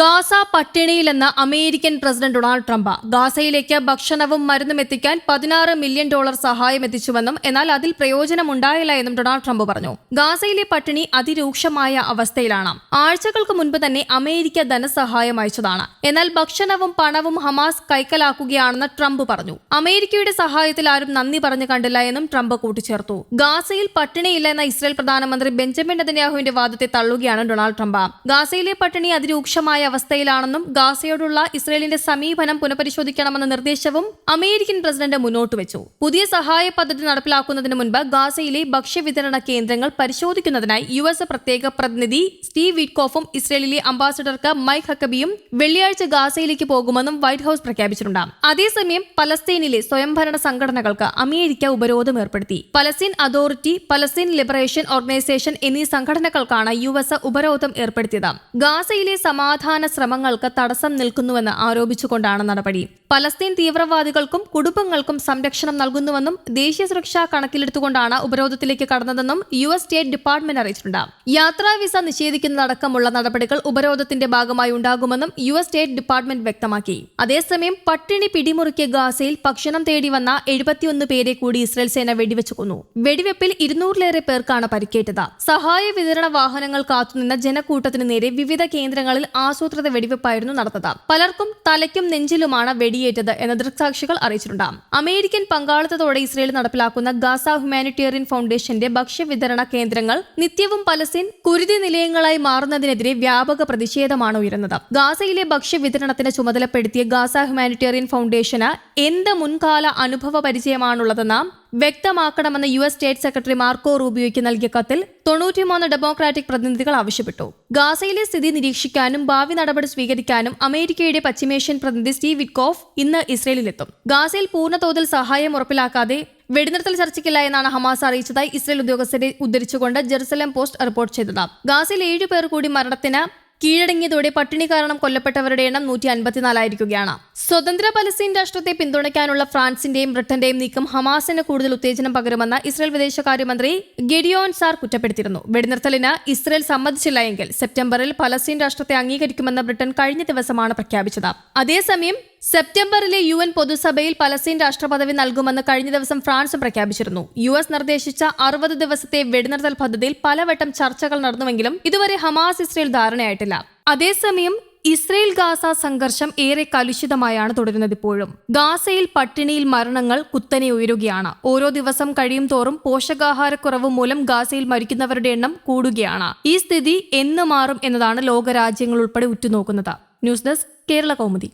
Gaza പട്ടിണിയിലെന്ന് American president Donald Trump ഗാസയിലേക്ക് ഭക്ഷണവും മരുന്നും എത്തിക്കാൻ പതിനാറ് മില്യൺ ഡോളർ സഹായം എത്തിച്ചുവെന്നും എന്നാൽ അതിൽ പ്രയോജനമുണ്ടായില്ല എന്നും ഡൊണാൾഡ് ട്രംപ് പറഞ്ഞു. ഗാസയിലെ പട്ടിണി അതിരൂക്ഷമായ അവസ്ഥയിലാണ്. ആഴ്ചകൾക്ക് മുൻപ് തന്നെ അമേരിക്ക ധനസഹായം അയച്ചതാണ്. എന്നാൽ ഭക്ഷണവും പണവും ഹമാസ് കൈക്കലാക്കുകയാണെന്ന് ട്രംപ് പറഞ്ഞു. അമേരിക്കയുടെ സഹായത്തിൽ ആരും നന്ദി പറഞ്ഞു കണ്ടില്ല എന്നും ട്രംപ് കൂട്ടിച്ചേർത്തു. ഗാസയിൽ പട്ടിണിയില്ല എന്ന ഇസ്രായേൽ പ്രധാനമന്ത്രി ബെഞ്ചമിൻ നെതന്യാഹുവിന്റെ വാദത്തെ തള്ളുകയാണ് ഡൊണാൾഡ് ട്രംപ്. ഗാസയിലെ പട്ടിണി അതിരൂക്ഷമായ അവസ്ഥയിലാണെന്നും ഗാസയോടുള്ള ഇസ്രയേലിന്റെ സമീപനം പുനഃപരിശോധിക്കണമെന്ന നിർദ്ദേശവും അമേരിക്കൻ പ്രസിഡന്റ് മുന്നോട്ട് വെച്ചു. പുതിയ സഹായ പദ്ധതി നടപ്പിലാക്കുന്നതിന് മുൻപ് ഗാസയിലെ ഭക്ഷ്യവിതരണ കേന്ദ്രങ്ങൾ പരിശോധിക്കുന്നതിനായി യു എസ് പ്രത്യേക പ്രതിനിധി സ്റ്റീവ് വിറ്റ്കോഫും ഇസ്രയേലിലെ അംബാസിഡർക്ക് മൈക്ക് ഹക്കബിയും വെള്ളിയാഴ്ച ഗാസയിലേക്ക് പോകുമെന്നും വൈറ്റ് ഹൌസ് പ്രഖ്യാപിച്ചിട്ടുണ്ട്. അതേസമയം പലസ്തീനിലെ സ്വയംഭരണ സംഘടനകൾക്ക് അമേരിക്ക ഉപരോധം ഏർപ്പെടുത്തി. Palestine authority Palestine liberation organisation എന്നീ സംഘടനകൾക്കാണ് യു എസ് ഉപരോധം ഏർപ്പെടുത്തിയത്. ഗാസയിലെ സമാധാന ശ്രമങ്ങൾക്ക് തടസ്സം നിൽക്കുന്നുവെന്ന് ആരോപിച്ചുകൊണ്ടാണ് നടപടി. പലസ്തീൻ തീവ്രവാദികൾക്കും കുടുംബങ്ങൾക്കും സംരക്ഷണം നൽകുന്നുവെന്നും ദേശീയ സുരക്ഷാ കണക്കിലെടുത്തുകൊണ്ടാണ് ഉപരോധത്തിലേക്ക് കടന്നതെന്നും യു എസ് സ്റ്റേറ്റ് ഡിപ്പാർട്ട്മെന്റ് അറിയിച്ചിട്ടുണ്ട്. യാത്രാ വിസ നിഷേധിക്കുന്നതടക്കമുള്ള നടപടികൾ ഉപരോധത്തിന്റെ ഭാഗമായി ഉണ്ടാകുമെന്നും യു എസ് സ്റ്റേറ്റ് ഡിപ്പാർട്ട്മെന്റ് വ്യക്തമാക്കി. അതേസമയം പട്ടിണി പിടിമുറുക്കിയ ഗാസയിൽ ഭക്ഷണം തേടി വന്ന എഴുപത്തിയൊന്ന് പേരെ കൂടി ഇസ്രയേൽ സേന വെടിവെച്ചു കൊന്നു. വെടിവെപ്പിൽ ഇരുന്നൂറിലേറെ പേർക്കാണ് പരിക്കേറ്റത്. സഹായ വിതരണ വാഹനങ്ങൾ കാത്തുനിന്ന ജനക്കൂട്ടത്തിനു നേരെ വിവിധ കേന്ദ്രങ്ങളിൽ ആസൂത്രിത വെടിവെപ്പായിരുന്നു നടന്നത്. പലർക്കും തലയ്ക്കും നെഞ്ചിലുമാണ് വെടിയേറ്റത് എന്ന് ദൃക്സാക്ഷികൾ അറിയിച്ചിട്ടുണ്ട്. അമേരിക്കൻ പങ്കാളിത്തത്തോടെ ഇസ്രയേൽ നടപ്പിലാക്കുന്ന ഗാസ ഹ്യൂമാനിറ്റേറിയൻ ഫൗണ്ടേഷന്റെ ഭക്ഷ്യവിതരണ കേന്ദ്രങ്ങൾ നിത്യവും പലസ്തീൻ കുരുതി നിലയങ്ങളായി മാറുന്നതിനെതിരെ വ്യാപക പ്രതിഷേധമാണ് ഉയരുന്നത്. ഗാസയിലെ ഭക്ഷ്യവിതരണത്തിന് ചുമതലപ്പെടുത്തിയ ഗാസ ഹ്യൂമാനിറ്റേറിയൻ ഫൗണ്ടേഷന് എന്ത് മുൻകാല അനുഭവ പരിചയമാണുള്ളതെന്ന് വ്യക്തമാക്കണമെന്ന് U S state secretary Marco റൂബിയോയ്ക്ക് നൽകിയ കത്തിൽ തൊണ്ണൂറ്റിമൂന്ന് ഡെമോക്രാറ്റിക് പ്രതിനിധികൾ ആവശ്യപ്പെട്ടു. ഗാസയിലെ സ്ഥിതി നിരീക്ഷിക്കാനും ഭാവി നടപടി സ്വീകരിക്കാനും അമേരിക്കയുടെ പശ്ചിമേഷ്യൻ പ്രതിനിധി സ്റ്റീവ് വിറ്റ്കോഫ് ഇന്ന് ഇസ്രയേലിലെത്തും. ഗാസയിൽ പൂർണതോതിൽ സഹായം ഉറപ്പിലാക്കാതെ വെടിനിർത്തൽ ചർച്ചയ്ക്കില്ല എന്നാണ് ഹമാസ് അറിയിച്ചതായി ഇസ്രയേൽ ഉദ്യോഗസ്ഥരെ ഉദ്ധരിച്ചുകൊണ്ട് ജെറുസലം പോസ്റ്റ് റിപ്പോർട്ട് ചെയ്തത്. ഗാസയിൽ ഏഴു പേർ കൂടി മരണത്തിന് കീഴടങ്ങിയതോടെ പട്ടിണി കാരണം കൊല്ലപ്പെട്ടവരുടെ എണ്ണം നൂറ്റി അൻപത്തിനാലായിരിക്കുകയാണ് സ്വതന്ത്ര പലസ്തീൻ രാഷ്ട്രത്തെ പിന്തുണയ്ക്കാനുള്ള ഫ്രാൻസിന്റെയും ബ്രിട്ടന്റെയും നീക്കം ഹമാസിന് കൂടുതൽ ഉത്തേജനം പകരുമെന്ന് ഇസ്രായേൽ വിദേശകാര്യമന്ത്രി ഗെഡിയോൻ സാർ കുറ്റപ്പെടുത്തിയിരുന്നു. വെടിനിർത്തലിന് ഇസ്രായേൽ സമ്മതിച്ചില്ല എങ്കിൽ സെപ്റ്റംബറിൽ പലസ്തീൻ രാഷ്ട്രത്തെ അംഗീകരിക്കുമെന്ന് ബ്രിട്ടൻ കഴിഞ്ഞ ദിവസമാണ് പ്രഖ്യാപിച്ചത്. അതേസമയം സെപ്റ്റംബറിലെ യു എൻ പൊതുസഭയിൽ പലസ്തീൻ രാഷ്ട്രപദവി നൽകുമെന്ന് കഴിഞ്ഞ ദിവസം ഫ്രാൻസ് പ്രഖ്യാപിച്ചിരുന്നു. യു എസ് നിർദ്ദേശിച്ച അറുപത് ദിവസത്തെ വെടിനിർത്തൽ പദ്ധതിയിൽ പലവട്ടം ചർച്ചകൾ നടന്നുവെങ്കിലും ഇതുവരെ ഹമാസ് ഇസ്രയേൽ ധാരണയായിട്ടില്ല. അതേസമയം ഇസ്രയേൽ ഗാസ സംഘർഷം ഏറെ കലുഷിതമായാണ് തുടരുന്നത് ഇപ്പോഴും. ഗാസയിൽ പട്ടിണിയിൽ മരണങ്ങൾ കുത്തനെ ഉയരുകയാണ്. ഓരോ ദിവസം കഴിയും തോറും പോഷകാഹാരക്കുറവ് മൂലം ഗാസയിൽ മരിക്കുന്നവരുടെ എണ്ണം കൂടുകയാണ്. ഈ സ്ഥിതി എന്ന് മാറും എന്നതാണ് ലോകരാജ്യങ്ങൾ ഉൾപ്പെടെ ഉറ്റുനോക്കുന്നത്. News desk Kerala Kaumudi.